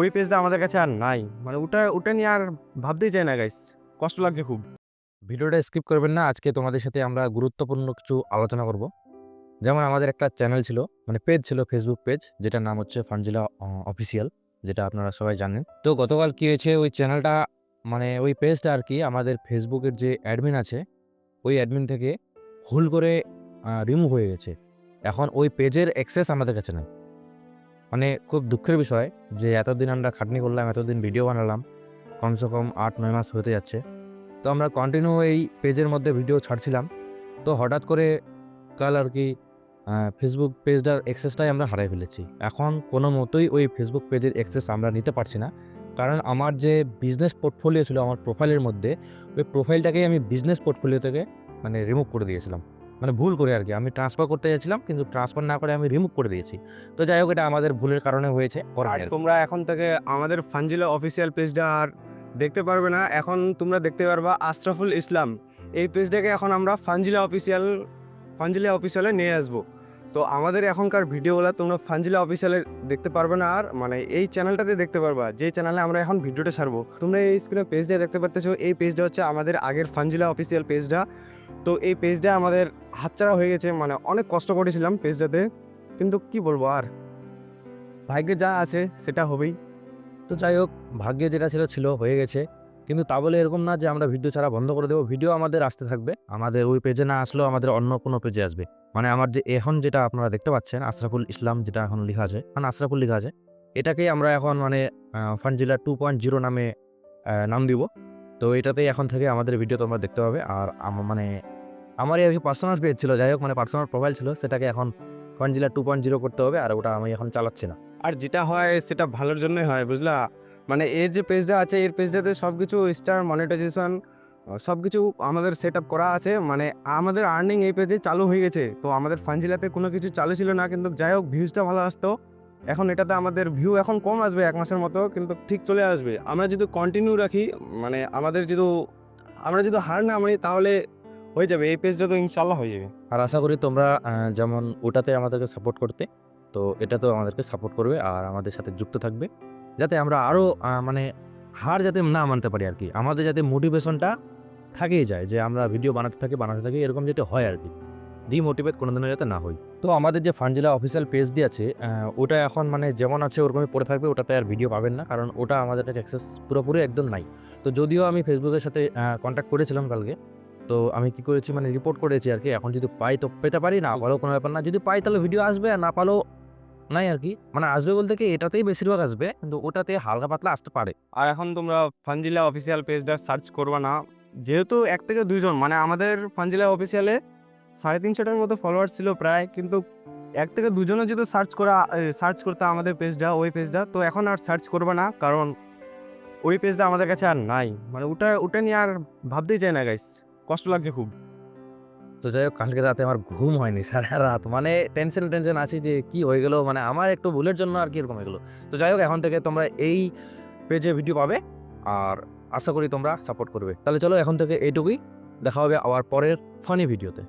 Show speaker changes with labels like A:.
A: ওই পেজটা আমাদের কাছে আর নাই। মানে ওটা ওটা নিয়ে আর ভাবতেই চাই না গাইস কষ্ট লাগছে খুব।
B: ভিডিওটা স্কিপ করবেন না। আজকে তোমাদের সাথে আমরা গুরুত্বপূর্ণ কিছু আলোচনা করব। যেমন আমাদের একটা চ্যানেল ছিল মানে পেজ ছিল ফেসবুক পেজ যেটার নাম হচ্ছে ফানজিলা অফিসিয়াল যেটা আপনারা সবাই জানেন। তো গতকাল কী হয়েছে, ওই চ্যানেলটা মানে ওই পেজটা আর কি, আমাদের ফেসবুকের যে অ্যাডমিন আছে, ওই অ্যাডমিন থেকে ভুল করে রিমুভ হয়ে গেছে। এখন ওই পেজের অ্যাক্সেস আমাদের কাছে নেই। মানে খুব দুঃখের বিষয় যে এতদিন আমরা খাটনি করলাম, এতদিন ভিডিও বানালাম, কমসে কম আট, নয় মাস হতে যাচ্ছে। তো আমরা কন্টিনিউ এই পেজের মধ্যে ভিডিও ছাড়ছিলাম। তো হঠাৎ করে কাল আর কি ফেসবুক পেজটার অ্যাক্সেসটাই আমরা হারাই ফেলেছি। এখন কোনো মতোই ওই ফেসবুক পেজের অ্যাক্সেস আমরা নিতে পারছি না। কারণ আমার যে বিজনেস পোর্টফোলিও ছিল, আমার প্রোফাইলের মধ্যে, ওই প্রোফাইলটাকেই আমি বিজনেস পোর্টফোলিও থেকে মানে রিমুভ করে দিয়েছিলাম। মানে ভুল করে আর কি আমি ট্রান্সফার করতে যাচ্ছিলাম কিন্তু ট্রান্সফার না করে আমি রিমুভ করে দিয়েছি। তো যাই হোক এটা আমাদের ভুলের কারণে হয়েছে
A: আর তোমরা এখন থেকে আমাদের ফানজিলা অফিসিয়াল পেজটা আর দেখতে পারবে না। এখন তোমরা দেখতে পারবা আশরাফুল ইসলাম। এই পেজটাকে এখন আমরা ফানজিলা অফিসিয়াল ফানজিলা অফিসিয়ালে নিয়ে আসব। তো আমাদের এখনকার ভিডিওগুলো তোমরা ফানজিলা অফিসিয়ালে দেখতে পারবে না আর মানে এই চ্যানেলটাতে দেখতে পারবা। যে চ্যানেলে আমরা এখন ভিডিওটা ছাড়বো। তোমরা এই স্ক্রিনে পেজ দিয়ে দেখতে পারতেছো। এই পেজটা হচ্ছে আমাদের আগের ফানজিলা অফিসিয়াল পেজটা তো এই পেজটা আমাদের হাতছাড়া হয়ে গেছে মানে অনেক কষ্ট করেছিলাম পেজটাতে কিন্তু কি বলব আর? ভাগ্যে যা আছে সেটা হবেই।
B: তো যাই হোক, ভাগ্যে যেটা ছিল ছিল, হয়ে গেছে। কিন্তু তা বলে এরকম না যে আমরা ভিডিও ছাড়া বন্ধ করে দেবো ভিডিও আমাদের আসতে থাকবে। আমাদের ওই পেজে না আসলেও আমাদের অন্য কোনো পেজে আসবে। মানে আমার যে এখন যেটা আপনারা দেখতে পাচ্ছেন, আশরাফুল ইসলাম যেটা এখন লেখা আছে মানে আশরাফুল লেখা আছে, এটাকেই আমরা এখন মানে ফানজিলা টু পয়েন্ট জিরো নামে নাম দিব। তো এটাতেই এখন থেকে আমাদের ভিডিও তোমরা দেখতে পাবে, আর মানে আমারই আর কি পার্সোনাল পেজ ছিল, যাই হোক মানে পার্সোনাল প্রোফাইল ছিল, সেটাকে এখন ফানজিলা টু পয়েন্ট জিরো করতে হবে, আর ওটা আমি এখন চালাচ্ছি না।
A: আর যেটা হয়, সেটা ভালোর জন্যই হয়, বুঝলা? মানে এর যে পেজটা আছে, এর পেজটাতে সব কিছু স্টার মনিটাইজেশন সব কিছু আমাদের সেট আপ করা আছে মানে আমাদের আর্নিং এই পেজে চালু হয়ে গেছে। তো আমাদের ফানজিলাতে কোনো কিছু চালু ছিল না, কিন্তু যাই হোক ভিউজটা ভালো আসতো। এখন এটাতে আমাদের ভিউ এখন কম আসবে এক মাসের মতো, কিন্তু ঠিক চলে আসবে। আমরা যদি কন্টিনিউ রাখি মানে আমাদের যদি আমরা যদি হার না মানি, তাহলে হয়ে যাবে, এই পেজটা তো ইনশাল্লাহ হয়ে যাবে।
B: আর আশা করি তোমরা যেমন ওটাতে আমাদেরকে সাপোর্ট করতে, তো এটা তো আমাদেরকে সাপোর্ট করবে আর আমাদের সাথে যুক্ত থাকবে। যাতে আমরা আরও মানে হার যাতে না মানতে পারি আর কি আমাদের যাতে মোটিভেশনটা থাকেই যায়, যে আমরা ভিডিও বানাতে থাকি বানাতে থাকি, এরকম যাতে হয় আর কি ডিমোটিভেট কোনো দিনও যাতে না হই। তো আমাদের যে ফানজিলা অফিসিয়াল পেজ দিয়ে আছে ওটা এখন মানে যেমন আছে ওরকমই পড়ে থাকবে, ওটাতে আর ভিডিও পাবেন না, কারণ ওটা আমাদের কাছে অ্যাক্সেস পুরোপুরি একদম নাই। তো যদিও আমি ফেসবুকের সাথে কন্ট্যাক্ট করেছিলাম কালকে তো আমি কি করেছি মানে রিপোর্ট করেছি আর কি। এখন যদি পাই তো পেতে পারি, না পালেও কোনো ব্যাপার না। যদি পাই তাহলে ভিডিও আসবে, আর না পালেও নাই আর কি। মানে আসবে বলতে কি, এটাতেই বেশিরভাগ আসবে, কিন্তু ওটাতে হালকা পাতলা আসতে পারে।
A: আর এখন তোমরা ফানজিলা অফিসিয়াল পেজটা সার্চ করবা না। যেহেতু এক থেকে দুইজন মানে আমাদের ফানজিলা অফিসিয়ালে সাড়ে তিনশোটার মতো ফলোয়ার ছিল প্রায়, কিন্তু এক থেকে দুজনে যদি সার্চ করা সার্চ করতে আমাদের পেজটা ওই পেজটা তো এখন আর সার্চ করবা না, কারণ ওই পেজটা আমাদের কাছে আর নাই। মানে ওটা ওটা নিয়ে আর ভাবতেই চাই না গাইস কষ্ট লাগছে খুব।
B: তো যাই হোক, কালকে রাতে আমার ঘুম হয়নি, সারা রাত। মানে টেনশন টেনশন আছি যে কি হয়ে গেলো মানে আমার একটু ভুলের জন্য আর কি এরকম হয়ে গেলো। তো যাই হোক, এখন থেকে তোমরা এই পেজে ভিডিও পাবে, আর আশা করি তোমরা সাপোর্ট করবে। তাহলে চলো, এখন থেকে এইটুকুই। দেখা হবে আবার পরের ফানি ভিডিওতে